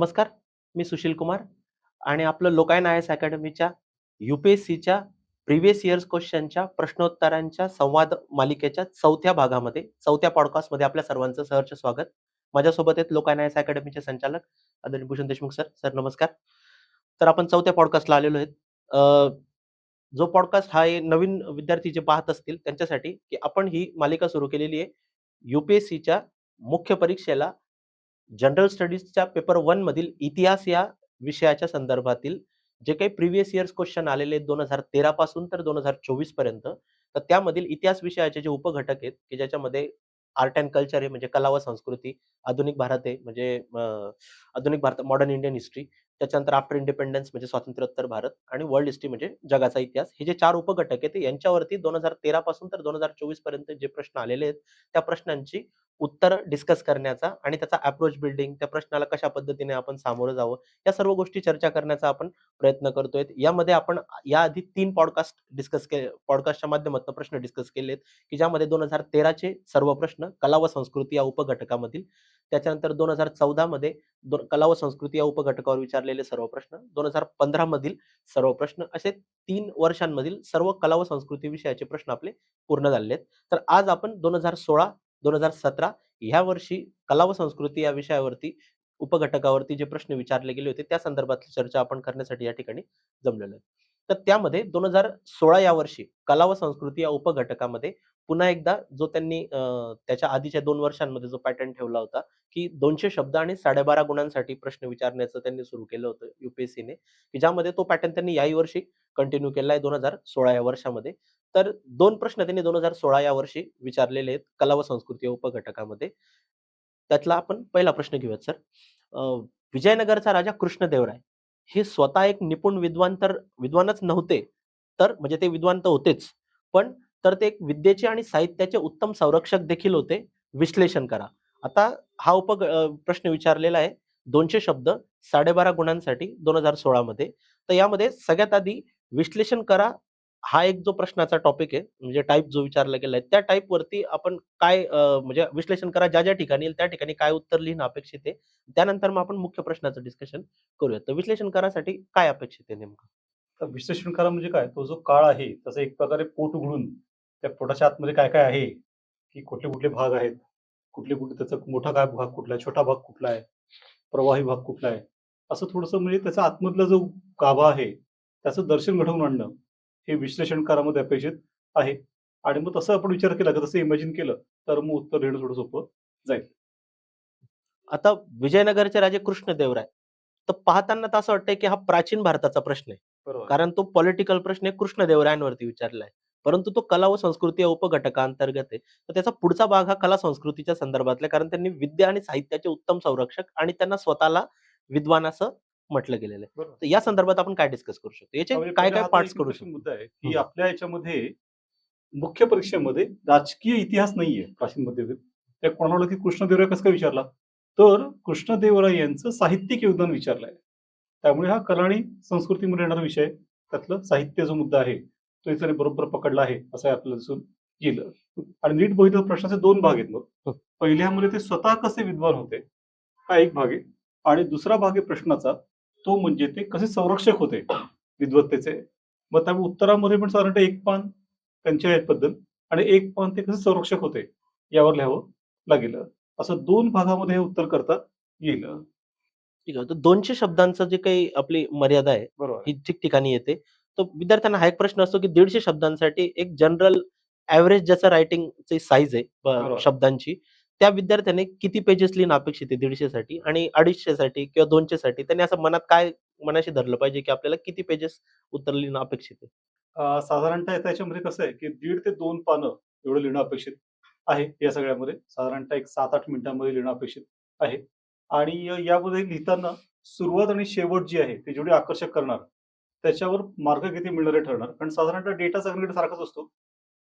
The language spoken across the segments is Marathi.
नमस्कार मी सुशील कुमार आणि आपलं लोकायन आय एस अकॅडमीच्या युपीएससीच्या प्रिव्हियस इयर्स क्वेश्चनच्या प्रश्नोत्तरांच्या संवाद मालिकेच्या चौथ्या भागामध्ये चौथ्या पॉडकास्टमध्ये आपल्या सर्वांचं सहर्ष स्वागत. माझ्यासोबत आहेत लोकायन आय एस अकॅडमीचे संचालक आदरणीय भूषण देशमुख सर. सर नमस्कार. तर आपण चौथ्या पॉडकास्टला आलेलो आहेत. जो पॉडकास्ट हा नवीन विद्यार्थी जे पाहत असतील त्यांच्यासाठी की आपण ही मालिका सुरू केलेली आहे युपीएससीच्या मुख्य परीक्षेला जनरल स्टडीजच्या पेपर वन मधील इतिहास या विषयाच्या संदर्भातील जे काही प्रिव्हियस इयर्स क्वेश्चन आलेले आहेत दोन हजार तेरा पासून तर दोन हजार चोवीसपर्यंत तर त्यामधील इतिहास विषयाचे जे उपघटक आहेत की ज्याच्यामध्ये आर्ट अँड कल्चर आहे म्हणजे कला व संस्कृती आधुनिक भारत आहे म्हणजे आधुनिक भारत मॉडर्न इंडियन हिस्ट्री त्याच्यानंतर आफ्टर इंडिपेंडन्स म्हणजे स्वातंत्र्योत्तर भारत आणि वर्ल्ड हिस्ट्री म्हणजे जगाचा इतिहास हे जे चार उपघटक आहेत यांच्यावरती दोन हजार तेरा पासून तर दोन हजार चोवीसपर्यंत जे प्रश्न आलेले आहेत त्या प्रश्नांची उत्तर डिस्कस करण्याचा आणि त्याचा अप्रोच बिल्डिंग त्या प्रश्नाला कशा पद्धतीने आपण सामोरं जावं या सर्व गोष्टी चर्चा करण्याचा आपण प्रयत्न करतोय. यामध्ये आपण याआधी तीन पॉडकास्ट डिस्कस के पॉडकास्टच्या माध्यमातून प्रश्न डिस्कस केलेत की ज्यामध्ये दोन हजार तेराचे सर्व प्रश्न कला व संस्कृती या उपघटकामधील त्याच्यानंतर दोन हजार चौदामध्ये दोन कला व संस्कृती या उपघटकावर विचारलेले सर्व प्रश्न दोन हजार पंधरा मधील सर्व प्रश्न असे तीन वर्षांमधील सर्व कला व संस्कृती विषयाचे प्रश्न आपले पूर्ण झालेले आहेत. तर आज आपण दोन हजार सोळा दोन हजार सतरा ह्या वर्षी कला व संस्कृती या विषयावरती उपघटकावरती जे प्रश्न विचारले गेले होते त्या संदर्भातली चर्चा आपण करण्यासाठी या ठिकाणी जमलेलो आहे. तर त्यामध्ये दोन हजार सोळा या वर्षी कला व संस्कृती या उपघटकामध्ये पुन्हा एकदा जो त्यांनी त्याच्या आधीच्या दोन वर्षांमध्ये जो पॅटर्न ठेवला होता की दोनशे शब्द आणि साडेबारा गुणांसाठी प्रश्न विचारण्याचं त्यांनी सुरू केलं होतं युपीएससीने की ज्यामध्ये तो पॅटर्न त्यांनी याही वर्षी कंटिन्यू केला आहे दोन हजार सोळा या वर्षामध्ये. तर दोन प्रश्न त्यांनी दोन हजार सोळा या वर्षी विचारलेले आहेत कला व संस्कृती उपघटकामध्ये. त्यातला आपण पहिला प्रश्न घेऊयात सर. अं, विजयनगरचा राजा कृष्णदेवराय हे स्वतः एक निपुण विद्वान तर विद्वानच नव्हते तर म्हणजे ते विद्वान तर होतेच पण तर ते एक विद्येचे आणि साहित्याचे उत्तम संरक्षक देखील होते. विश्लेषण करा. आता हा उप प्रश्न विचारलेला आहे. दोनशे शब्द साडेबारा गुणांसाठी दोन हजार सोळा मध्ये. तर यामध्ये सगळ्यात आधी विश्लेषण करा. हा एक जो प्रश्नाचा टॉपिक आहे म्हणजे टाईप जो विचारला गेला आहे त्या टाईपवरती आपण काय म्हणजे विश्लेषण करा. ज्या ज्या ठिकाणी येईल त्या ठिकाणी काय उत्तर लिहिणं अपेक्षित आहे. त्यानंतर मग आपण मुख्य प्रश्नाचं डिस्कशन करूया तर विश्लेषण करासाठी काय अपेक्षित आहे नेमकं? विश्लेषण करा म्हणजे काय? तो जो काळ आहे त्याचा एक प्रकारे पोट उघडून त्या पोटाच्या आतमध्ये काय काय आहे? की कुठले कुठले भाग आहेत? कुठले कुठले त्याचा मोठा काय भाग कुठला आहे? छोटा भाग कुठला आहे? प्रवाही भाग कुठला आहे? असं थोडंसं म्हणजे त्याचा आतमधला जो गाभा आहे त्याचं दर्शन घडवून आणणं हे विश्लेषण करामध्ये अपेक्षित आहे. आणि मग तसं आपण विचार केला का तसं इमॅजिन केलं तर मग उत्तर देणं थोडं सोपं जाईल. आता विजयनगरचे राजे कृष्णदेवराय. तर पाहताना तर असं वाटतंय की हा प्राचीन भारताचा प्रश्न आहे. बरोबर. कारण तो पॉलिटिकल प्रश्न कृष्णदेवरायांवरती विचारला आहे परंतु तो कला व संस्कृती या उपघटकांतर्गत आहे. तर त्याचा पुढचा भाग हा कला संस्कृतीच्या संदर्भातला. कारण त्यांनी विद्या आणि साहित्याचे उत्तम संरक्षक आणि त्यांना स्वतःला विद्वान असं म्हटलं गेलेलं आहे. तर या संदर्भात आपण काय डिस्कस करू शकतो? याचे काय काय एक करू शकतो? मुद्दा आहे की. आपल्या याच्यामध्ये मुख्य परीक्षेमध्ये राजकीय इतिहास नाहीये प्राचीन मध्ययुगीत त्या कोणाला की कृष्णदेवराय कसं काय विचारला? तर कृष्णदेवराय यांचं साहित्यिक योगदान विचारलंय. त्यामुळे हा कला आणि संस्कृतीमध्ये येणारा विषय. त्यातलं साहित्य जो मुद्दा आहे तो इथे बरोबर पकडला आहे असं आपल्याला दिसून येईल आणि नीट बघितलं प्रश्नाचे दोन भाग आहेत मग. हो. पहिल्यामध्ये ते स्वतः कसे विद्वान होते? हा एक भाग आहे. आणि दुसरा भाग आहे प्रश्नाचा तो म्हणजे ते कसे संरक्षक होते विद्वत्तेचे? मग त्यामुळे उत्तरामध्ये पण साधारणतः एक पान त्यांच्या याबद्दल आणि एक पान ते कसे संरक्षक होते यावर लिहावं लागेल. असं दोन भागामध्ये हे उत्तर करता येईल. ठीक आहे तर दोनशे शब्दांचं जे काही आपली मर्यादा आहे बरोबर. ही ठिकठिकाणी येते. तर विद्यार्थ्यांना हा एक प्रश्न असतो की दीडशे शब्दांसाठी एक जनरल ऍव्हरेज ज्याचं रायटिंगची साईज आहे. शब्दांची त्या विद्यार्थ्याने किती पेजेस लिहिणं अपेक्षित आहे दीडशे साठी आणि अडीचशे साठी किंवा दोनशे साठी त्यांनी असं मनात काय मनाशी धरलं पाहिजे की आपल्याला किती पेजेस उत्तर लिहिणं अपेक्षित आहे? साधारणतः त्याच्यामध्ये कसं आहे की दीड ते दोन पानं एवढं लिहिणं अपेक्षित आहे या सगळ्यामध्ये. साधारणतः एक सात आठ मिनिटांमध्ये लिहिणं अपेक्षित आहे. आणि यामध्ये लिहिताना सुरुवात आणि शेवट जी आहे ती जेवढी आकर्षक करणार त्याच्यावर मार्क किती मिळणारे ठरणार? कारण साधारणतः डेटा सगळीकडे सारखाच असतो.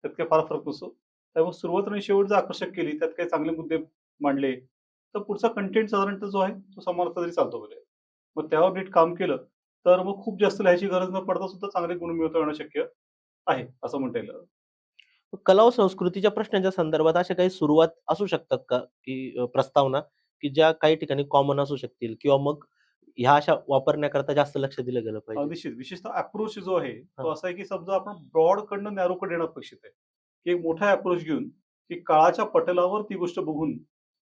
त्यात काही फार फरक नसतो. त्यामुळे सुरुवात आणि शेवट जर आकर्षक केली त्यात काही चांगले मुद्दे मांडले तर पुढचा कंटेंट साधारणतः जो आहे तो समानता तरी चालतो म्हणजे मग त्यावर नीट काम केलं तर मग खूप जास्त लिहायची गरज न पडता सुद्धा चांगले गुण मिळवता येणं शक्य आहे असं म्हणता येईल. कला व संस्कृतीच्या प्रश्नांच्या संदर्भात अशा काही सुरुवात असू शकतात का? की प्रस्तावना की ज्या काही ठिकाणी कॉमन असू शकतील किंवा मग ह्या अशा वापरण्याकरता जास्त लक्ष दिलं गेलं पाहिजे. निश्चित विशेषतः अप्रोच जो आहे तो. असा आहे की समजा आपण ब्रॉड कडनं नॅरो कडे येणं अपेक्षित आहे. की एक मोठा अप्रोच घेऊन की काळाच्या पटलावर ती गोष्ट बघून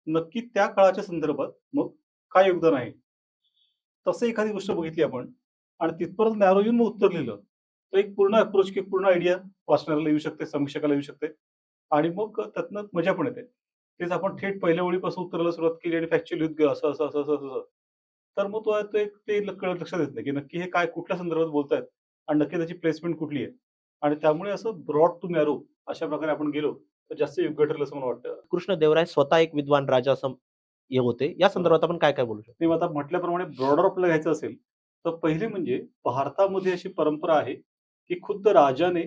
नक्की त्या काळाच्या संदर्भात मग काय योगदान आहे? तसं एखादी गोष्ट बघितली आपण आणि तिथपर्यंत नॅरो येऊन मग उत्तर लिहिलं तर एक पूर्ण अप्रोच की पूर्ण आयडिया वाचणाऱ्याला येऊ शकते समीक्षकाला येऊ शकते आणि मग त्यातनं मजा पण येते. तेच आपण थेट पहिल्या ओळीपासून उत्तराला सुरुवात केली आणि फॅक्च्युअल असं असं असं असं असं. तर मग तो तो एक ते लक्षात येत नाही की नक्की हे काय कुठल्या संदर्भात बोलतायत आणि नक्की त्याची प्लेसमेंट कुठली आहे. आणि त्यामुळे असं ब्रॉड टू नॅरो अशा प्रकारे आपण गेलो तर जास्त योग्य ठरेल असं मला वाटतं. कृष्णदेवराय स्वतः एक विद्वान राजा असं हे होते. या संदर्भात आपण काय काय बोलू शकतो? ते आता म्हटल्याप्रमाणे ब्रॉडर आपल्याला घ्यायचं असेल तर पहिले म्हणजे भारतामध्ये अशी परंपरा आहे की खुद्द राजाने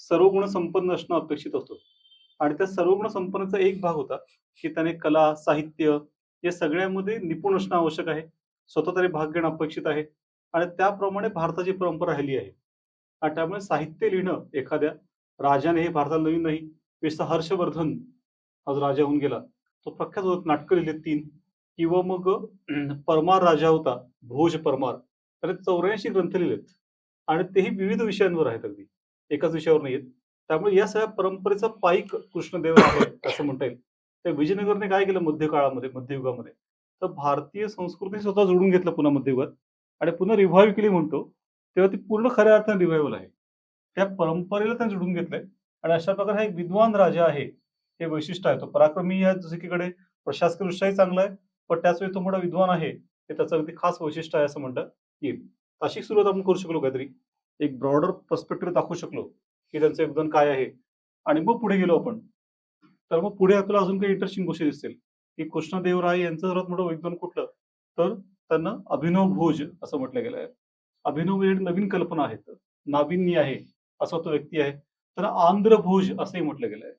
सर्व गुण संपन्न असणं अपेक्षित होतं. आणि त्या सर्व गुण संपन्नचा एक भाग होता की त्याने कला साहित्य या सगळ्यामध्ये निपुण असणं आवश्यक आहे. स्वतः तरी भाग घेणं अपेक्षित आहे. आणि त्याप्रमाणे भारताची परंपरा राहिली आहे. आणि त्यामुळे साहित्य लिहिणं एखाद्या राजाने हे भारताला नवीन नाही विशेषतः हर्षवर्धन आज राजा होऊन गेला. तो प्रख्यात होत नाटकं लिहिलेत तीन. किंवा मग परमार राजा होता भोज परमार. त्याने चौऱ्याऐंशी ग्रंथ लिहिलेत. आणि तेही विविध विषयांवर आहेत अगदी. एकाच विषयावर नाही त्यामुळे या सगळ्या परंपरेचा पाईक कृष्णदेव आहे असं म्हणता येईल. त्या विजयनगरने काय केलं मध्य काळामध्ये मध्ययुगामध्ये? तर भारतीय संस्कृती स्वतः जोडून घेतलं पुन्हा मध्ययुगात आणि पुन्हा रिव्हाइव्ह केली म्हणतो तेव्हा ती पूर्ण खऱ्या अर्थाने रिव्हायवल आहे. त्या परंपरेला त्यांनी जोडून घेतलंय आणि अशा प्रकारे हा एक विद्वान राजा आहे हे वैशिष्ट्य आहे. तो पराक्रमी या दुसरीकडे प्रशासकीयदृष्ट्याही चांगला आहे पण त्याच वेळी तो मोठा विद्वान आहे हे त्याचं अगदी खास वैशिष्ट्य आहे असं म्हणतात येईल. अशी सुरुवात आपण करू शकलो काहीतरी. एक ब्रॉडर पर्स्पेक्टिव्ह दाखवू शकलो की त्यांचं योगदान काय आहे. आणि मग पुढे गेलो आपण. तर मग पुढे आपल्याला अजून काही इंटरेस्टिंग गोष्टी दिसतील. की कृष्णदेवराय यांचं सर्वात मोठं योगदान कुठलं तर त्यांना अभिनव भोज असं म्हटलं गेलं आहे अभिनव म्हणजे नवीन कल्पना आहेत नाविन्य आहे असा तो व्यक्ती आहे. तर आंध्र भोज असंही म्हटलं गेलं आहे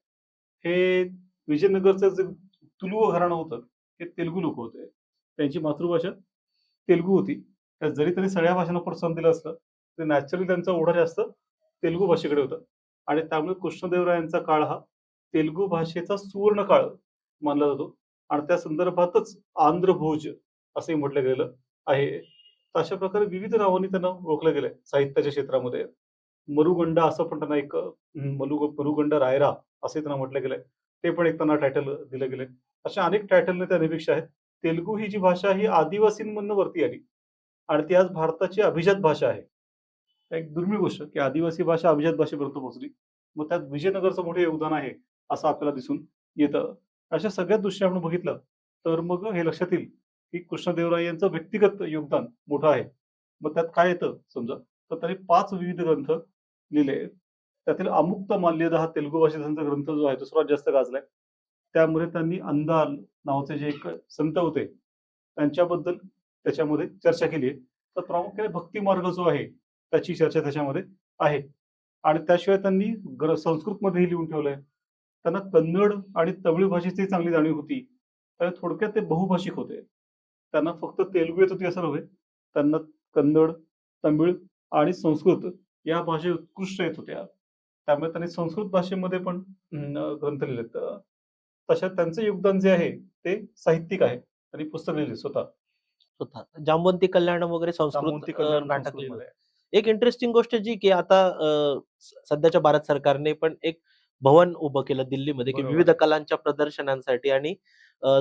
हे विजयनगरचं जे तुलुव घराणं होतं हे तेलुगू लोक होते. त्यांची मातृभाषा तेलुगू होती. त्या जरी त्यांनी सगळ्या भाषांना प्रोत्साहन दिलं असलं तरी नॅचरली त्यांचा ओढा जास्त तेलुगू भाषेकडे होता. आणि त्यामुळे कृष्णदेवरायांचा काळ हा तेलुगू भाषेचा सुवर्ण काळ मानला जातो. आणि त्या संदर्भातच आंध्र भोज असंही म्हटलं गेलं आहे. तर अशा प्रकारे विविध नावांनी त्यांना ओळखलं गेलंय साहित्याच्या क्षेत्रामध्ये. मरुगंडा असं पण त्यांना एक मलुग मरुगंड रायरा असे त्यांना म्हटलं गेलंय. ते पण एक त्यांना टायटल दिलं गेलंय. अशा अनेक टायटलने त्या निरीक्षा आहेत. तेलुगू ही जी भाषा ही आदिवासींमधनं वरती आली. आणि ती आज भारताची अभिजात भाषा आहे. एक दुर्मिळ गोष्ट की आदिवासी भाषा अभिजात भाषेपर्यंत पोहोचली. मग त्यात विजयनगरचं मोठं योगदान आहे असं आपल्याला दिसून येतं. अशा सगळ्या दृष्टी आपण बघितलं तर मग हे लक्षात येईल की कृष्णदेवराय यांचं व्यक्तिगत योगदान मोठं आहे. मग त्यात काय येतं समजा? तर त्यांनी पाच विविध ग्रंथ लिहिले त्यातील अमुक्त माल्यदा हा तेलुगू भाषेचा त्यांचा ग्रंथ जो आहे तो सर्वात जास्त गाजलाय. त्यामुळे त्यांनी अंदाल नावाचे जे एक संत होते त्यांच्याबद्दल त्याच्यामध्ये चर्चा केली आहे. तर प्रामुख्याने भक्ती मार्ग जो आहे त्याची चर्चा त्याच्यामध्ये आहे. आणि त्याशिवाय त्यांनी ग्र संस्कृतमध्येही लिहून ठेवलंय. त्यांना कन्नड आणि तमिळ भाषेची चांगली जाणीव होती. तर थोडक्यात ते बहुभाषिक होते. त्यांना फक्त तेलुगू येत होती असं नव्हे त्यांना कन्नड तमिळ आणि संस्कृत या भाषा उत्कृष्ट येत होत्या. त्यामुळे त्यांनी संस्कृत भाषेमध्ये पण ग्रंथ लिहिलेत. तशा त्यांचं योगदान जे आहे ते साहित्यिक आहे. त्यांनी पुस्तक लिहिले स्वतः. स्वतः. जांबवंती कल्याण वगैरे संस्कृत नाटक. एक इंटरेस्टिंग गोष्ट जी की आता सध्याच्या भारत सरकारने पण एक भवन उभं केलं दिल्लीमध्ये की. विविध कलांच्या प्रदर्शनांसाठी आणि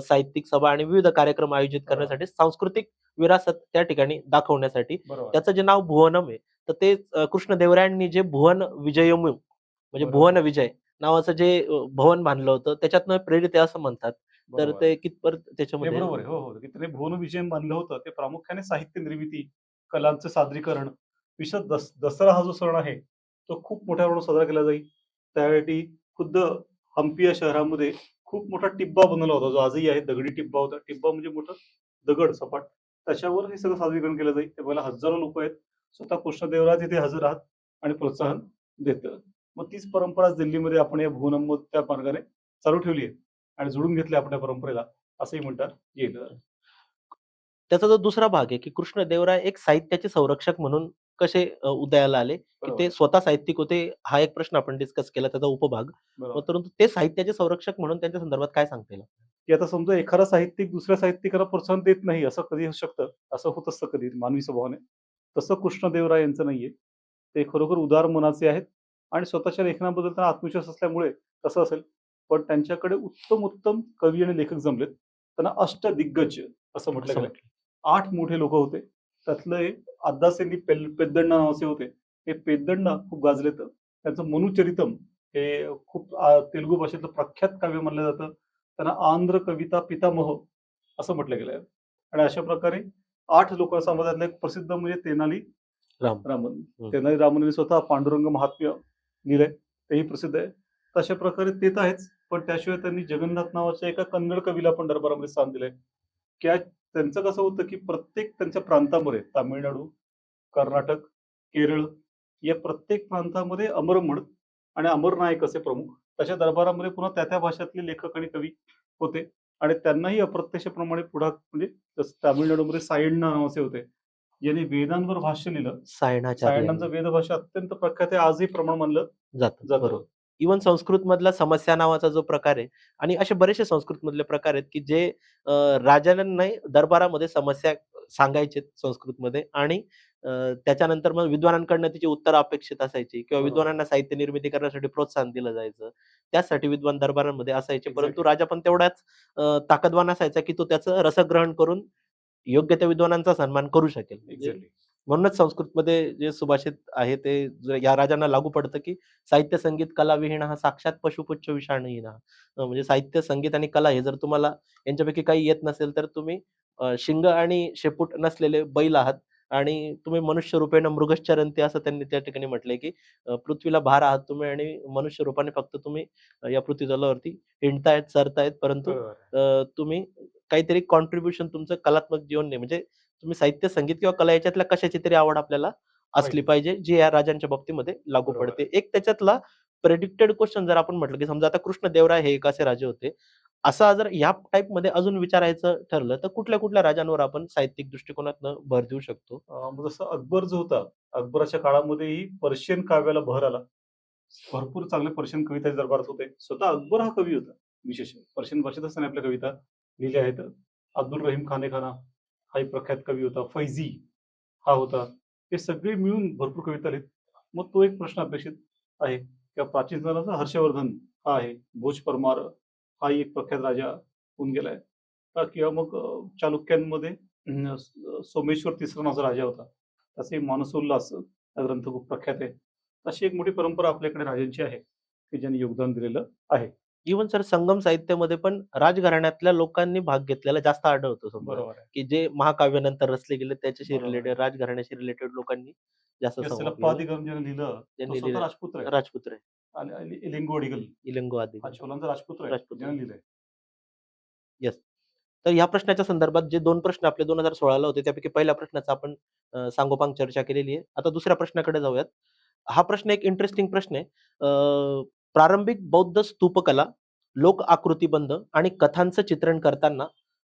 साहित्यिक सभा आणि विविध कार्यक्रम आयोजित. करण्यासाठी सांस्कृतिक विरासत त्या ठिकाणी दाखवण्यासाठी त्याचं जे नाव भुवनम आहे तर ते कृष्णदेवरायांनी जे भुवन विजयम म्हणजे. भुवन विजय नावाचं जे भवन बांधलं होतं त्याच्यातनं प्रेरित आहे असं म्हणतात तर. ते कितपर हे त्याच्यामध्ये बरोबर हो हो भुवन विजय बांधलं होतं ते प्रामुख्याने साहित्य निर्मिती कलांचं सादरीकरण विशेष दस दसरा हा जो सण आहे तो खूप मोठ्या प्रमाणात साजरा केला जाईल त्यासाठी खुद्द हम्पी या शहरामध्ये खूप मोठा टिब्बा बनवला होता जो आजही आहे दगडी टिब्बा होता. टिब्बा म्हणजे मोठा दगड सपाट. त्याच्यावर हे सगळं सादरीकरण केलं जाईल ते बघायला हजारो लोक आहेत. स्वतः कृष्णदेवराज इथे हजर आहात आणि प्रोत्साहन देतं. मग तीच परंपरा दिल्लीमध्ये आपण या भुवनम त्या मार्गाने चालू ठेवली आहे आणि जोडून घेतली आपण या परंपरेला असंही म्हणतात येईल. त्याचा जो दुसरा भाग आहे की कृष्णदेवराय एक साहित्याचे संरक्षक म्हणून कसे उदयाला आले की. ते स्वतः साहित्यिक होते हा एक प्रश्न आपण डिस्कस केला त्याचा उपभाग. परंतु ते साहित्याचे संरक्षक म्हणून त्यांच्या संदर्भात काय सांगता येईल? की आता समजा एखादा साहित्यिक दुसऱ्या साहित्यिकाला प्रोत्साहन देत नाही असं कधी होऊ शकतं? असं होत असतं कधी मानवी स्वभावाने? तसं कृष्णदेवराय यांचं नाहीये. ते खरोखर उदार मनाचे आहेत आणि स्वतःच्या लेखनाबद्दल त्यांना आत्मविश्वास असल्यामुळे तसं असेल. पण त्यांच्याकडे उत्तम उत्तम कवी आणि लेखक जमलेत. त्यांना अष्टदिग्गज असं म्हटलं. आठ मोठे लोक होते. त्यातलं एक अद्दासेनी पेद्दण्णा नावाचे होते. हे पेद्दण्णा खूप गाजलेत. त्यांचं मनुचरितम हे खूप तेलुगू भाषेतलं प्रख्यात काव्य मानलं जातं. त्यांना आंध्र कविता पितामह असं म्हटलं गेलं आहे आणि अशा प्रकारे आठ लोक समाजातलं एक प्रसिद्ध म्हणजे तेनाली राम. रामन. तेनाली रामन स्वतः पांडुरंग महात्म्य लिहिलंय तेही प्रसिद्ध आहे. तशा प्रकारे ते तर आहेच पण त्याशिवाय त्यांनी जगन्नाथ नावाच्या एका कन्नड कवीला पण दरबारामध्ये स्थान दिलंय. त्यांचं कसं होतं की प्रत्येक त्यांच्या प्रांतामध्ये तामिळनाडू कर्नाटक केरळ या प्रत्येक प्रांतामध्ये अमरमड आणि अमरनायक असे प्रमुख त्याच्या दरबारामध्ये पुन्हा त्या त्या भाषातले लेखक आणि कवी होते. आणि त्यांनाही अप्रत्यक्षप्रमाणे पुढा म्हणजे जसं तामिळनाडूमध्ये सायण्णा नावाचे होते यांनी वेदांवर भाष्य लिहिलं. सायणाचार्य सायण्णांचं वेदभाषा अत्यंत प्रख्यात आहे आजही प्रमाण मानलं जातं इवन संस्कृत मधला समस्या नावाचा जो प्रकार आहे आणि असे बरेचसे संस्कृत मधले प्रकार आहेत की जे अं, राजाला नाही दरबारामध्ये समस्या सांगायचे संस्कृतमध्ये आणि त्याच्यानंतर मग विद्वानांकडनं तिची उत्तर अपेक्षित असायची किंवा बरोबर. विद्वानांना साहित्य निर्मिती करण्यासाठी प्रोत्साहन दिलं जायचं त्यासाठी विद्वान दरबारांमध्ये असायचे परंतु. राजा पण तेवढाच ताकदवान असायचा की तो त्याचं रसग्रहण करून योग्य त्या विद्वानांचा सन्मान करू शकेल म्हणजे म्हणूनच संस्कृतमध्ये जे सुभाषित आहे ते या राजांना लागू पडतं की साहित्य संगीत कला विहीण हा साक्षात पशुपुच्छ विषाणहीन हा. म्हणजे साहित्य संगीत आणि कला हे जर तुम्हाला यांच्यापैकी काही येत नसेल तर तुम्ही शिंग आणि शेपूट नसलेले बैल आहात आणि तुम्ही मनुष्य रूपेण मृगश्चरंती असं त्यांनी त्या ठिकाणी म्हटलंय की पृथ्वीला भार आहात तुम्ही आणि मनुष्य रूपाने फक्त तुम्ही या पृथ्वीतलावरती हिंडतायत चरतायत परंतु तुम्ही काहीतरी कॉन्ट्रीब्युशन तुमचं कलात्मक जीवन नाही. म्हणजे तुम्ही साहित्य संगीत किंवा कला याच्यातल्या कशाची तरी आवड आपल्याला असली पाहिजे. जी या राजांच्या बाबतीमध्ये लागू पडते. एक त्याच्यातला प्रेडिक्टेड क्वेश्चन जर आपण म्हटलं की समजा आता कृष्णदेवराय हे एक असे राजे होते. असा जर या टाईपमध्ये अजून विचारायचं ठरलं तर कुठल्या कुठल्या राजांवर आपण साहित्यिक दृष्टिकोनातनं भर देऊ शकतो? जसं अकबर जो होता अकबराच्या काळामध्येही पर्शियन काव्याला बहर आला. भरपूर चांगले पर्शियन कवी त्याच्या दरबारात होते. स्वतः अकबर हा कवी होता विशेष. पर्शियन भाषेतच त्याने आपल्या कविता लिहिल्या आहेत. अब्दुल रहीम खाने खाना हा एक प्रख्यात कवी होता फैजी हा होता. हे सगळे मिळून भरपूर कविता लिहित. मग तो एक प्रश्न अपेक्षित आहे. किंवा प्राचीन काळाचा हर्षवर्धन हा आहे. भोज परमार हाही एक प्रख्यात राजा होऊन गेलाय. किंवा मग चालुक्यांमध्ये सोमेश्वर तिसरा नावाचा राजा होता. त्याचे मानसोल्लास हा ग्रंथ खूप प्रख्यात आहे. अशी एक मोठी परंपरा आपल्याकडे राजांची आहे की ज्यांनी योगदान दिलेलं आहे. इवन सर संगम साहित्यामध्ये पण राजघराण्यातल्या लोकांनी भाग घेतलेला जास्त आढळतो बरोबर आहे. की जे महाकाव्यानंतर रचले गेले त्याच्याशी बरोबर. रिलेटेड राजघराण्याशी रिलेटेड लोकांनी जास्त संवाद ज्याने लिहिलं तो ज्यांनी स्वतः लिहिलं. राजपुत्र आहे. राजपुत्र आहे. आणि- आणि इलिंगो अडिगल इलंगो आदी हा छोलांचा राजपुत्र आहे राजपुत्र. ज्याने लिहिलंय. तर या प्रश्नाच्या संदर्भात जे दोन प्रश्न आपले दोन हजार सोळाला होते त्यापैकी पहिल्या प्रश्नाचा आपण अं, सांगोपांग चर्चा केलेली आहे. आता दुसऱ्या प्रश्नाकडे जाऊयात. हा प्रश्न एक इंटरेस्टिंग प्रश्न आहे. अं, प्रारंभिक बौद्ध स्तूपकला लोक आकृतीबंध आणि कथांचं चित्रण करताना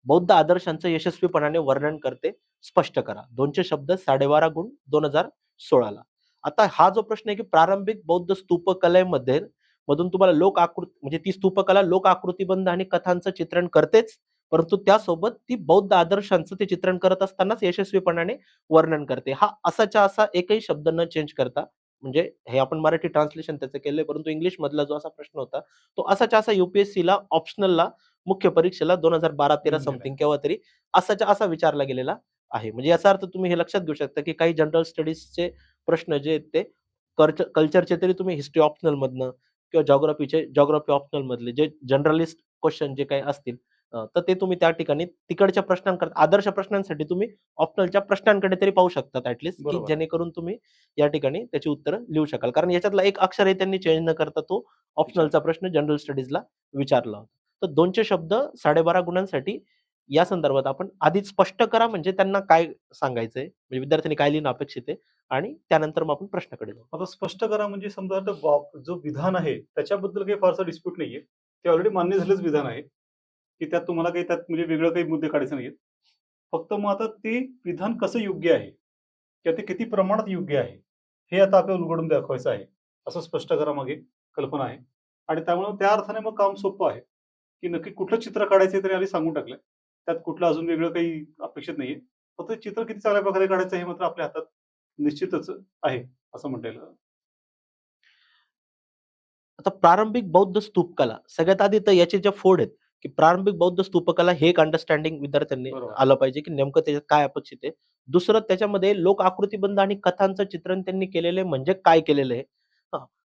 बौद्ध आदर्शांचं यशस्वीपणाने वर्णन करते स्पष्ट करा. दोनशे शब्द साडेबारा गुण दोन हजार सोळाला. आता हा जो प्रश्न आहे की प्रारंभिक बौद्ध स्तूपकलेमध्ये मधून तुम्हाला लोक आकृती म्हणजे ती स्तूपकला लोक आकृतीबंध आणि कथांचं चित्रण करतेच परंतु त्यासोबत ती बौद्ध आदर्शांचं ते चित्रण करत असतानाच यशस्वीपणाने वर्णन करते. हा असाच्या असा एकही शब्द न चेंज करता म्हणजे हे आपण मराठी ट्रान्सलेशन त्याचं केलंय परंतु इंग्लिश मधला जो असा प्रश्न होता तो असाच्या असा युपीएससीला ऑप्शनलला मुख्य परीक्षेला दोन हजार बारा तेरा. समथिंग केव्हा तरी असाच्या असा विचारला गेलेला आहे म्हणजे याचा अर्थ तुम्ही हे लक्षात घेऊ शकता की काही जनरल स्टडीजचे प्रश्न जे आहेत ते कल्चरचे तरी तुम्ही हिस्ट्री ऑप्शनल मधनं किंवा जॉग्राफीचे जॉग्राफी ऑप्शनल मधले जे जनरलिस्ट क्वेश्चन जे काही असतील तर ते तुम्ही त्या ठिकाणी तिकडच्या प्रश्नांकडे आदर्श प्रश्नांसाठी तुम्ही ऑप्शनलच्या प्रश्नांकडे तरी पाहू शकतात ऍटलिस्ट की. जेणेकरून तुम्ही या ठिकाणी त्याची उत्तरं लिहू शकाल. कारण याच्यातला एक अक्षरही त्यांनी चेंज न करता तो ऑप्शनलचा प्रश्न जनरल स्टडीजला विचारला होता. तर दोनशे शब्द साडेबारा गुणांसाठी या संदर्भात आपण आधीच स्पष्ट करा म्हणजे त्यांना काय सांगायचंय म्हणजे विद्यार्थ्यांनी काय लिहिणं अपेक्षित आहे आणि त्यानंतर मग आपण प्रश्नाकडे जाऊ. आता स्पष्ट करा म्हणजे समजा जो विधान आहे त्याच्याबद्दल काही फारसा डिस्प्यूट नाहीये. ते ऑलरेडी मान्य झालेच विधान आहे. की त्यात तुम्हाला काही त्यात म्हणजे वेगळं काही मुद्दे काढायचे नाहीत फक्त मग आता ते विधान कसं योग्य आहे? किंवा ते किती प्रमाणात योग्य आहे? हे आता आपल्याला उलगडून दाखवायचं आहे. असं स्पष्ट करा मागे. कल्पना आहे. आणि त्यामुळे त्या अर्थाने मग काम सोपं आहे. की नक्की कुठलं चित्र काढायचं तरी आधी सांगून टाकलं. त्यात कुठलं अजून वेगळं काही अपेक्षित नाहीये. फक्त चित्र किती चांगल्या प्रकारे काढायचं हे मात्र आपल्या हातात निश्चितच आहे असं म्हणता येईल आता प्रारंभिक बौद्ध स्तूप कला सगळ्यात आधी तर याचे ज्या फोड आहेत की प्रारंभिक बौद्ध स्तूपकला हे एक अंडरस्टँडिंग विद्यार्थ्यांनी. आलं पाहिजे की नेमकं त्याच्यात काय अपेक्षित आहे. दुसरं त्याच्यामध्ये लोक आकृतीबंध आणि कथांचं चित्रण त्यांनी केलेलं आहे म्हणजे काय केलेलं आहे.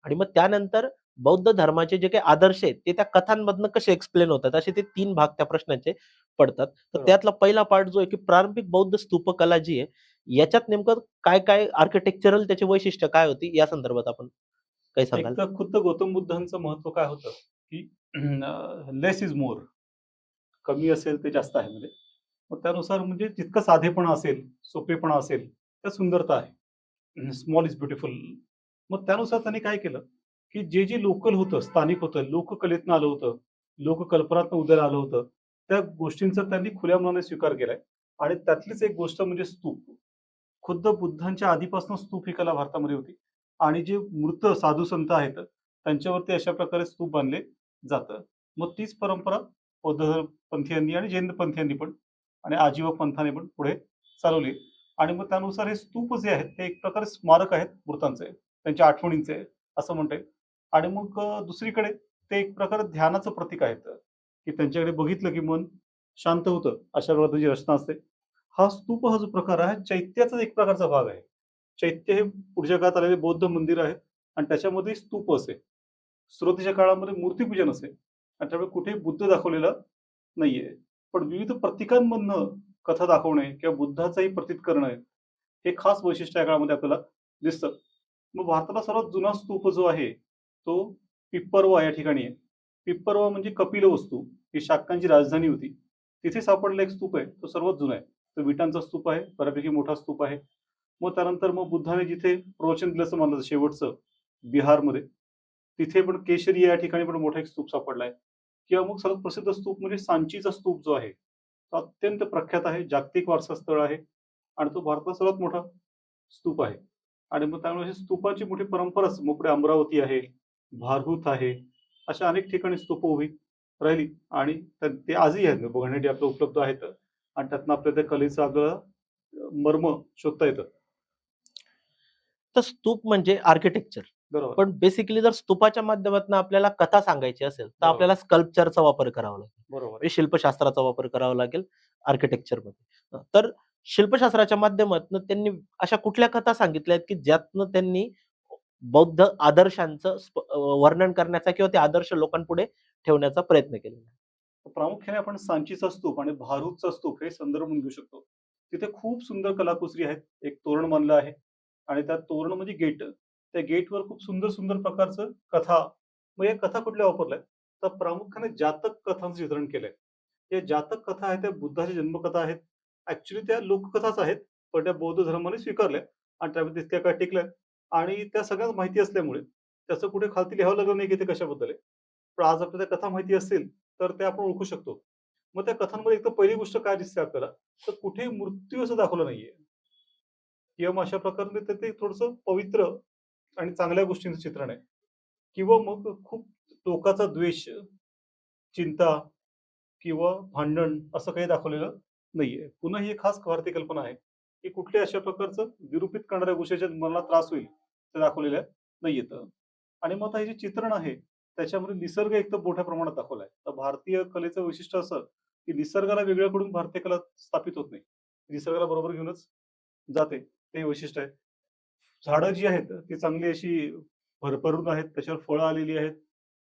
आणि मग त्यानंतर बौद्ध धर्माचे जे काही आदर्श आहेत ते त्या कथांमधनं कसे एक्सप्लेन होतात? असे ते तीन भाग त्या प्रश्नाचे पडतात. तर. त्यातला पहिला पार्ट जो आहे की प्रारंभिक बौद्ध स्तूपकला जी आहे याच्यात नेमकं काय काय आर्किटेक्चरल त्याची वैशिष्ट्य काय होती? या संदर्भात आपण काही सांगाल? खुद्द गौतम बुद्धांचं महत्त्व काय होतं? की लेस इज मोर कमी असेल ते जास्त आहे म्हणजे मग त्यानुसार म्हणजे जितकं साधेपणा असेल सोपेपणा असेल त्या सुंदरता आहे. स्मॉल इज ब्युटिफुल मग त्यानुसार त्यांनी काय केलं? की जे जे लोकल होतं स्थानिक होतं लोककलेतनं आलं होतं लोककल्पनातनं उदयाला आलं होतं त्या गोष्टींचा त्यांनी खुल्या मनाने स्वीकार केलाय. आणि त्यातलीच एक गोष्ट म्हणजे स्तूप. खुद्द बुद्धांच्या आधीपासून स्तूप ही कला भारतामध्ये होती. आणि जे मृत साधू संत आहेत त्यांच्यावरती अशा प्रकारे स्तूप बांधले. जातं. मग तीच परंपरा बौद्ध पंथीयांनी आणि जैन पंथीयांनी पण आणि आजीव पंथाने पण पुढे चालवली. आणि मग त्यानुसार हे स्तूप जे आहेत ते एक प्रकारे स्मारक आहेत मृतांचे त्यांच्या आठवणींचे असं म्हणता येईल. आणि मग दुसरीकडे ते एक प्रकारे ध्यानाचं प्रतीक आहेत की त्यांच्याकडे बघितलं की मन शांत होतं अशा प्रकारची रचना असते. हा स्तूप हा जो प्रकार आहे चैत्याचा एक प्रकारचा भाग आहे. चैत्य हे पुढच्या काळात आलेले बौद्ध मंदिर आहे आणि त्याच्यामध्ये स्तूप असे. सुरुवातीच्या काळामध्ये मूर्तीपूजन असे आणि त्यामुळे कुठेही बुद्ध दाखवलेला नाहीये. पण विविध प्रतीकांमधनं कथा दाखवणे किंवा बुद्धाचंही प्रतीत करणं हे खास वैशिष्ट्य या काळामध्ये आपल्याला दिसतं. मग भारताला सर्वात जुना स्तूप जो आहे तो पिप्परवा या ठिकाणी आहे. पिप्परवा म्हणजे कपिल वस्तू ही शाक्यांची राजधानी होती. तिथे सापडलेला एक स्तूप आहे तो सर्वात जुना आहे. तो विटांचा स्तूप आहे बऱ्यापैकी मोठा स्तूप आहे. मग त्यानंतर मग बुद्धाने जिथे प्रवचन दिलं असं मानलं शेवटचं बिहारमध्ये. तिथे पण केशरी या ठिकाणी पण मोठा एक स्तूप सापडला आहे किंवा मग सर्वात प्रसिद्ध स्तूप म्हणजे सांचीचा स्तूप जो आहे तो अत्यंत प्रख्यात आहे जागतिक वारसा स्थळ आहे आणि तो भारताचा सर्वात मोठा स्तूप आहे. आणि मग त्यामुळे स्तूपाची मोठी परंपराच मोकडे अमरावती आहे भारहूत आहे अशा अनेक ठिकाणी स्तूप उभी राहिली आणि ते आजही आहेत. बघण्यासाठी आपलं उपलब्ध आहेत आणि त्यातनं आपल्या त्या कलेचं आपल्याला मर्म शोधता येतं. तर स्तूप म्हणजे आर्किटेक्चर. बरोबर. पण बेसिकली जर स्तूपाच्या माध्यमातून आपल्याला कथा सांगायची असेल तर. आपल्याला स्कल्पचरचा वापर करावा लागेल. बरोबर. म्हणजे शिल्पशास्त्राचा वापर करावा लागेल आर्किटेक्चरमध्ये तर शिल्पशास्त्राच्या माध्यमातून त्यांनी अशा कुठल्या कथा सांगितल्या आहेत की ज्यातनं त्यांनी बौद्ध आदर्शांचं वर्णन करण्याचा किंवा ते आदर्श लोकांपुढे ठेवण्याचा प्रयत्न केलेला आहे. प्रामुख्याने आपण सांचीचा स्तूप आणि भारूचचा स्तूप हे संदर्भ घेऊ शकतो. तिथे खूप सुंदर कलाकुसरी आहेत. एक तोरण बांधलं आहे आणि त्या तोरण म्हणजे गेट. त्या गेटवर खूप सुंदर सुंदर प्रकारचं कथा मग या कथा कुठल्या वापरल्या? तर प्रामुख्याने जातक कथांचं चित्रण केलंय. या जातक कथा आहेत त्या बुद्धाच्या जन्मकथा आहेत. ऍक्च्युली त्या लोककथाच आहेत पण त्या बौद्ध धर्माने स्वीकारल्या आणि त्यामध्ये तितक्या काय टिकल्या आणि त्या सगळ्याच माहिती असल्यामुळे त्याचं कुठे खालती लिहावं लागलं नाही की ते कशाबद्दल आहे. पण आज आपल्याला त्या कथा माहिती असतील तर ते आपण ओळखू शकतो. मग त्या कथांमध्ये एक तर पहिली गोष्ट काय दिसते आपल्याला तर कुठे मृत्यू असं दाखवलं नाहीये. किंवा मग अशा प्रकारे ते- ते थोडस पवित्र आणि चांगल्या गोष्टींचं चित्रण आहे. किंवा मग खूप टोकाचा द्वेष चिंता किंवा भांडण असं काही दाखवलेलं नाहीये. पुन्हा ही एक खास भारतीय कल्पना आहे की कुठल्या अशा प्रकारचं विरूपित करणाऱ्या गोष्टीच्या मनाला त्रास होईल ते दाखवलेल्या नाहीयेत. आणि मग आता हे जे चित्रण आहे त्याच्यामध्ये निसर्ग एक तर मोठ्या प्रमाणात दाखवलाय. तर भारतीय कलेचं वैशिष्ट्य असं की निसर्गाला वेगळ्याकडून भारतीय कला स्थापित होत नाही. निसर्गाला बरोबर घेऊनच जाते. ते वैशिष्ट्य आहे. झाडं जी आहेत ती चांगली अशी भरभरून आहेत त्याच्यावर फळं आलेली आहेत.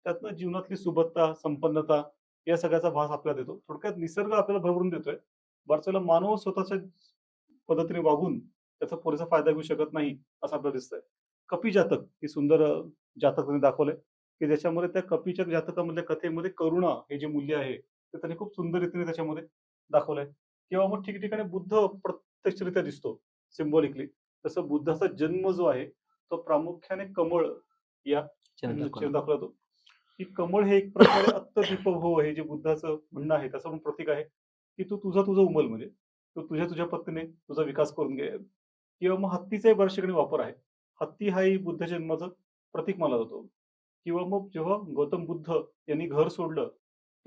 त्यातनं जीवनातली सुबत्ता संपन्नता या सगळ्याचा भास आपल्याला देतो. थोडक्यात निसर्ग आपल्याला भरभरून देतोय. बरंच मानव स्वतःच्या पद्धतीने वागून त्याचा पुरेसा फायदा घेऊ शकत नाही असं आपल्याला दिसतंय. कपी जातक ही सुंदर जातक त्यांनी दाखवलंय की ज्याच्यामध्ये त्या कपीच्या जातकामधल्या कथेमध्ये करुणा हे जे मूल्य आहे ते त्यांनी खूप सुंदर रीतीने त्याच्यामध्ये दाखवलंय. किंवा मग ठिकठिकाणी बुद्ध प्रत्यक्षरित्या दिसतो सिम्बॉलिकली तसं बुद्धाचा जन्म जो आहे तो प्रामुख्याने कमळ या दाखवलं. दाखवला तो. की कमळ हे एक प्रकारे अत्तदीपभव हे जे बुद्धाचं म्हणणं आहे त्याचं पण प्रतीक आहे की तू तुझा तुझा उमल म्हणजे तू तुझ्या तुझ्या पद्धतीने तुझा विकास करून घे. किंवा मग हत्तीचाही बऱ्याच ठिकाणी वापर आहे. हत्ती हाही बुद्ध जन्माचं प्रतीक मानला जातो. किंवा मग जेव्हा गौतम बुद्ध यांनी घर सोडलं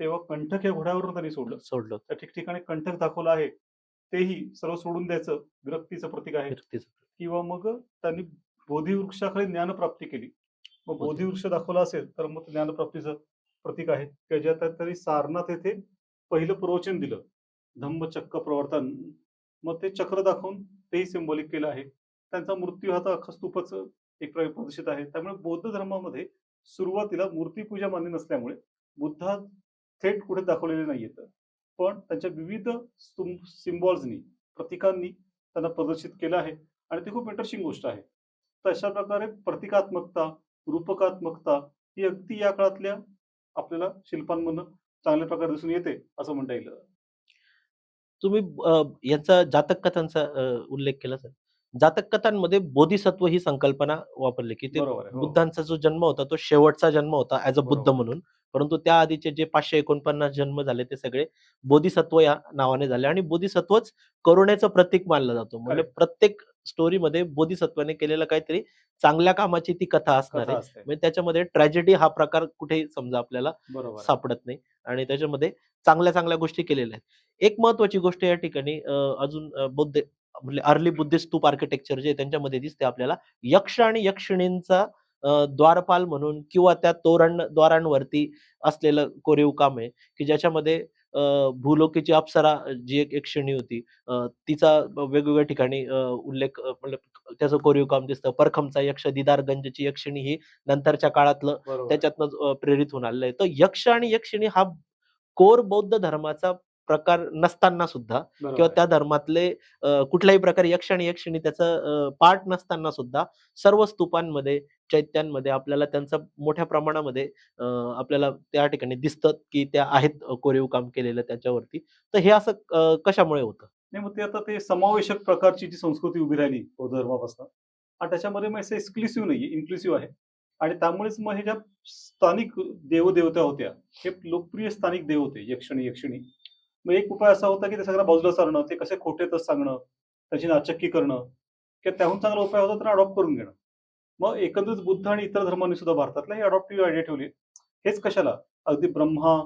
तेव्हा कंठक या घोड्यावरून त्यांनी सोडलं. सोडलं. त्या ठिकठिकाणी कंठक दाखवलं आहे तेही सर्व सोडून द्यायचं विरक्तीचं प्रतीक आहे. किंवा मग त्यांनी बोधिवृक्षाखाली ज्ञानप्राप्ती केली. मग बोधिवृक्ष दाखवला असेल तर मग ज्ञानप्राप्तीचं प्रतीक आहे. ज्यात त्यांनी सारनाथ येथे पहिलं प्रवचन दिलं. धम्मचक्र प्रवर्तन. मग ते चक्र दाखवून तेही सिंबॉलिक केलं आहे. त्यांचा मृत्यू हा तर अख्खा स्तूपच एक प्रकारे प्रदर्शित आहे. त्यामुळे बौद्ध धर्मामध्ये सुरुवातीला मूर्तीपूजा मान्य नसल्यामुळे बुद्धा थेट कुठे दाखवलेले नाहीयेत पण त्यांच्या विविध सिम्बॉल्सनी प्रतीकांनी त्यांना प्रदर्शित केलं आहे. आणि ती खूप इंटरेस्टिंग गोष्ट आहे तर अशा प्रकारे प्रतिकात्मकता रूपकात्मकता ही अगदी या काळातल्या आपल्याला शिल्पांमधून चांगल्या प्रकारे दिसून येते असं म्हणता येईल तुम्ही यांचा जातक कथांचा उल्लेख केला सर जातक कथांमध्ये बोधिसत्व ही संकल्पना वापरली की ते हो. बुद्धांचा जो जन्म होता तो शेवटचा जन्म होता ऍज अ बुद्ध. म्हणून परंतु त्या आधीचे जे पाचशे एकोणपन्नास जन्म झाले ते सगळे बोधिसत्व या नावाने झाले आणि बोधिसत्वच करुणेचं प्रतीक मानलं जातो म्हणजे. प्रत्येक स्टोरीमध्ये बोधिसत्वाने केलेलं काहीतरी चांगल्या कामाची ती कथा असणार आहे म्हणजे त्याच्यामध्ये ट्रॅजेडी हा प्रकार कुठेही समजा आपल्याला. सापडत नाही आणि त्याच्यामध्ये चांगल्या चांगल्या गोष्टी केलेल्या आहेत एक महत्वाची गोष्ट या ठिकाणी अजून बौद्ध म्हणजे अर्ली बुद्धिस्ट स्तूप आर्किटेक्चर जे त्यांच्यामध्ये दिसते आपल्याला यक्ष आणि यक्षिणींचा द्वारपाल म्हणून किंवा त्या तोरण द्वारांवरती असलेलं कोरीव काम आहे की ज्याच्यामध्ये भूलोकीची अप्सरा जी एक यक्षिणी होती अं, तिचा वेगवेगळ्या ठिकाणी उल्लेख मतलब त्याचं कोरीव काम दिसतं परखमचा यक्ष दिदारगंजची यक्षिणी ही नंतरच्या काळातलं. त्याच्यातनं प्रेरित होऊन आलेलं आहे तर यक्ष आणि यक्षिणी हा कोर बौद्ध धर्माचा प्रकार नसताना सुद्धा किंवा. त्या धर्मातले कुठल्याही प्रकारे यक्ष आणि यक्षिणी त्याचं पार्ट नसताना सुद्धा सर्व स्तूपांमध्ये चैत्यांमध्ये आपल्याला त्यांचं मोठ्या प्रमाणामध्ये आपल्याला त्या ठिकाणी दिसतं की त्या आहेत कोरीव काम केलेलं त्याच्यावरती. तर हे असं कशामुळे होतं? नाही मग ते आता ते समावेशक प्रकारची जी संस्कृती उभी राहिली बौद्ध धर्मापासून आणि त्याच्यामध्ये मग असं एक्सक्लुसिव्ह नाहीये इन्क्लुसिव्ह आहे. आणि त्यामुळेच मग हे ज्या स्थानिक देवदेवता होत्या. हे लोकप्रिय स्थानिक देव होते यक्षणी यक्षिणी मग एक उपाय असा होता की ते सगळं बाजूला सारणं ते कसे खोटे तस सांगणं त्याची नाचक्की करणं किंवा त्याहून चांगला उपाय होता तर अडॉप्ट करून घेणं. मग एकंदरीत बुद्ध आणि इतर धर्मांनी सुद्धा भारतातला ही अडॉप्टिव्ह आयडिया ठेवली. हेच कशाला? अगदी ब्रह्मा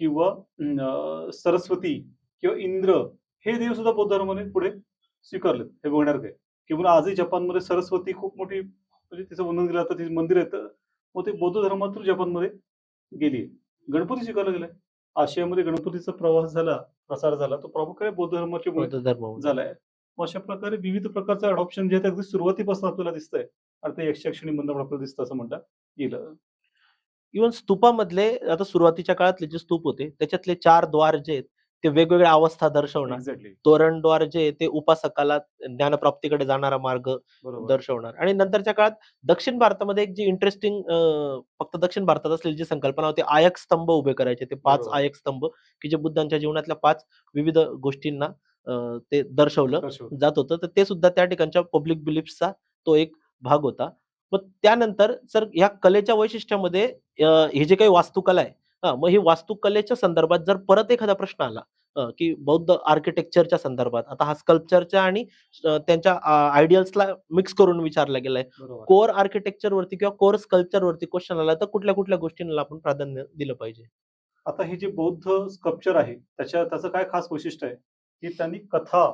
किंवा सरस्वती किंवा इंद्र हे देव सुद्धा बौद्ध धर्माने पुढे स्वीकारलेत हे बघणार काय किंवा आजही जपानमध्ये सरस्वती खूप मोठी म्हणजे तिचं वंदन केलं जातं तिचे मंदिर आहेत मग ते बौद्ध धर्मातून जपानमध्ये गेली गणपती स्वीकारला गेलाय. आशियामध्ये गणपतीचा प्रवास झाला प्रसार झाला तो प्रामुख्याने बौद्ध धर्माच्या धर्म झालाय. मग अशा प्रकारे विविध प्रकारचं अडॉप्शन जे आहे ते अगदी सुरुवातीपासून आपल्याला दिसतंय. आणि ते यक्ष यक्षिणी मंदिर आपल्याला दिसतं असं म्हणता येईल. इव्हन स्तूपामधले आता सुरुवातीच्या काळातले जे स्तूप होते त्याच्यातले चार द्वार जे आहेत ते वेगवेगळ्या अवस्था दर्शवणार. एक्झॅक्टली तोरणद्वार जे आहे ते उपासकाला ज्ञानप्राप्तीकडे जाणारा मार्ग बरोबर. दर्शवणार. आणि नंतरच्या काळात दक्षिण भारतामध्ये एक जी इंटरेस्टिंग फक्त दक्षिण भारतात असलेली जी संकल्पना होती आयक स्तंभ उभे करायचे. ते पाच बरोबर. आयक स्तंभ की जे बुद्धांच्या जीवनातल्या पाच विविध गोष्टींना अं, ते दर्शवलं दर्शवतो. जात होतं. तर ते सुद्धा त्या ठिकाणच्या पब्लिक बिलिफ्सचा तो एक भाग होता. मग त्यानंतर सर ह्या कलेच्या वैशिष्ट्यामध्ये अं, हे जे काही वास्तुकला आहे हा मग ही वास्तुकलेच्या संदर्भात जर परत एखादा प्रश्न आला की बौद्ध आर्किटेक्चरच्या संदर्भात आता हा स्कल्पचरच्या आणि त्यांच्या आयडियल्सला मिक्स करून विचारला गेलाय. कोर आर्किटेक्चर वरती किंवा कोर स्कल्पचर वरती क्वेश्चन आला तर कुठल्या कुठल्या गोष्टींना आपण प्राधान्य दिलं पाहिजे? आता हे जे बौद्ध स्कल्पचर आहे त्याच्या त्याचं काय खास वैशिष्ट्य आहे? की त्यांनी कथा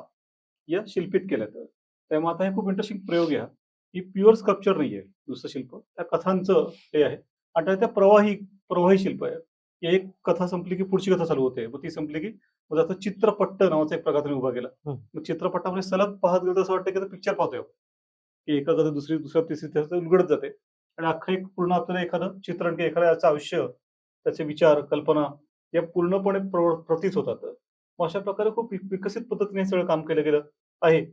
या शिल्पित केल्यात त्यामुळे आता हे खूप इंटरेस्टिंग प्रयोग आहे हा. ही प्युअर स्कल्पचर नाही आहे दुसरं शिल्प. त्या कथांचं हे आहे. आणि त्या प्रवाही प्रवाही शिल्प आहे. एक कथा संपली की पुढची कथा चालू होते. मग ती संपली की मग आता चित्रपट्ट नावाचा एक प्रकार उभा केला. मग चित्रपटामध्ये सलग पाहत गेलं तर असं वाटतं की पिक्चर पाहतोय. की एका कथा दुसरी दुसऱ्या तिसरी उलगडत जाते. आणि अख्खं एक पूर्ण आपल्याला एखादं चित्रण की एखाद्याचं आयुष्य त्याचे विचार कल्पना या पूर्णपणे प्र- प्रतीत होतात. मग अशा प्रकारे खूप विकसित पद्धतीने सगळं काम केलं गेलं आहे.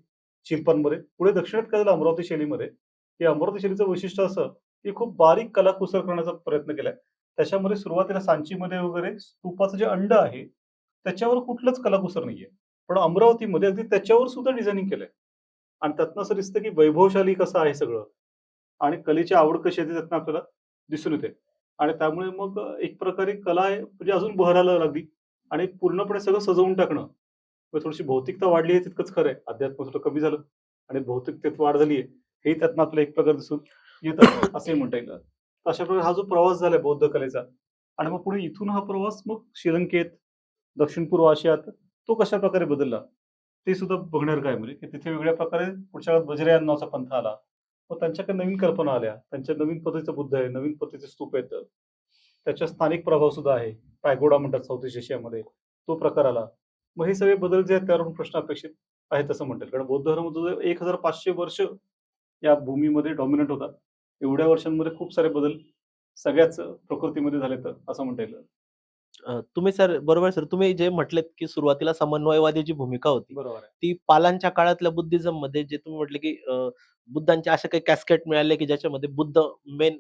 शिल्पांमध्ये. पुढे दक्षिणेत काय झालं? अमरावती शैलीमध्ये. हे अमरावती शैलीचं वैशिष्ट्य असं की खूप बारीक कलाकुसर करण्याचा प्रयत्न केलाय. त्याच्यामध्ये सुरुवातीला सांचीमध्ये वगैरे स्तूपाचं जे अंड आहे त्याच्यावर कुठलंच कलाकुसर नाहीये. पण अमरावतीमध्ये अगदी त्याच्यावर सुद्धा डिझायनिंग केलंय. आणि त्यातनं असं दिसतं की वैभवशाली कसं आहे सगळं. आणि कलेची आवड कशी आहे त्यातनं आपल्याला दिसून येते. आणि त्यामुळे मग एक प्रकारे कला आहे म्हणजे अजून बहरायला लागली. आणि पूर्णपणे सगळं सजवून टाकणं. म्हणजे थोडीशी भौतिकता वाढली आहे तितकंच खरं आहे. अध्यात्म थोडं कमी झालं आणि भौतिकतेत वाढ झाली आहे. हेही त्यातनं आपल्याला एक प्रकार दिसून येतं. असंही म्हणता येईल. अशा प्रकारे हा जो प्रवास झाला बौद्ध कलेचा आणि मग पुढे इथून हा प्रवास मग श्रीलंकेत दक्षिण पूर्व आशियात तो कशा प्रकारे बदलला? ते सुद्धा बघणार काय म्हणजे? की तिथे वेगळ्या प्रकारे पुढच्या काळात वज्रयान नावाचा पंथ आला. मग त्यांच्याकडे नवीन कल्पना आल्या. त्यांच्या नवीन पद्धतीचा बुद्ध आहे नवीन पद्धतीचे स्तूप आहेत. त्याच्या स्थानिक प्रभाव सुद्धा आहे. पायगोडा म्हणतात साऊथ ईस्ट एशियामध्ये तो प्रकार आला. मग हे सगळे बदल जे आहेत त्यावरून प्रश्न अपेक्षित आहेत असं म्हणतात कारण बौद्ध धर्म जो एक हजार पाचशे वर्ष या भूमीमध्ये डॉमिनंट होता. एवढ्या वर्षांमध्ये खूप सारे बदल सगळ्याच प्रकृतीमध्ये झाले तर असं म्हणता येईल. तुम्ही सर बरोबर सर तुम्ही जे म्हटलेत की सुरुवातीला समन्वयवादीची भूमिका होती बरोबर ती पालांच्या काळातल्या बुद्धिझममध्ये जे तुम्ही म्हटले की बुद्धांचे असे काही कॅस्केट मिळाले की ज्याच्यामध्ये बुद्ध मेन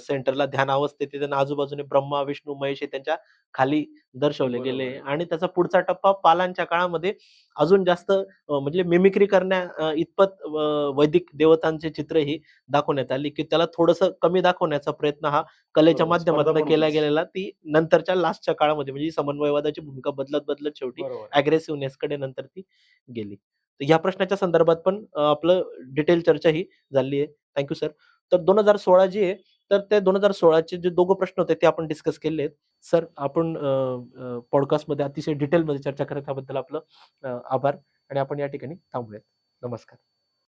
सेंटरला ध्यान अवस्थेत त्यांना आजूबाजूने ब्रह्मा विष्णू महेश हे त्यांच्या खाली दर्शवले गेले. आणि त्याचा पुढचा टप्पा पालांच्या काळामध्ये अजून जास्त म्हणजे मिमिक्री करण्या इतपत वैदिक देवतांचे चित्रही दाखवण्यात आली की त्याला थोडस कमी दाखवण्याचा प्रयत्न हा कलेच्या माध्यमातून केला. गेलेला. ती नंतरच्या लास्टच्या काळामध्ये म्हणजे समन्वयवादाची भूमिका बदलत बदलत शेवटी अग्रेसिव्हनेस कडे नंतर ती गेली. ह्या प्रश्नाच्या संदर्भात पण आपलं डिटेल चर्चा ही झाली आहे. थँक्यू सर तर दोन हजार सोळा जी आहे तर ते दोन हजार सोळाचे जे दोघं प्रश्न होते ते आपण डिस्कस केले आहेत सर आपण पॉडकास्टमध्ये अतिशय डिटेलमध्ये चर्चा करत त्याबद्दल आपलं आभार आणि आपण या ठिकाणी थांबूयात. नमस्कार.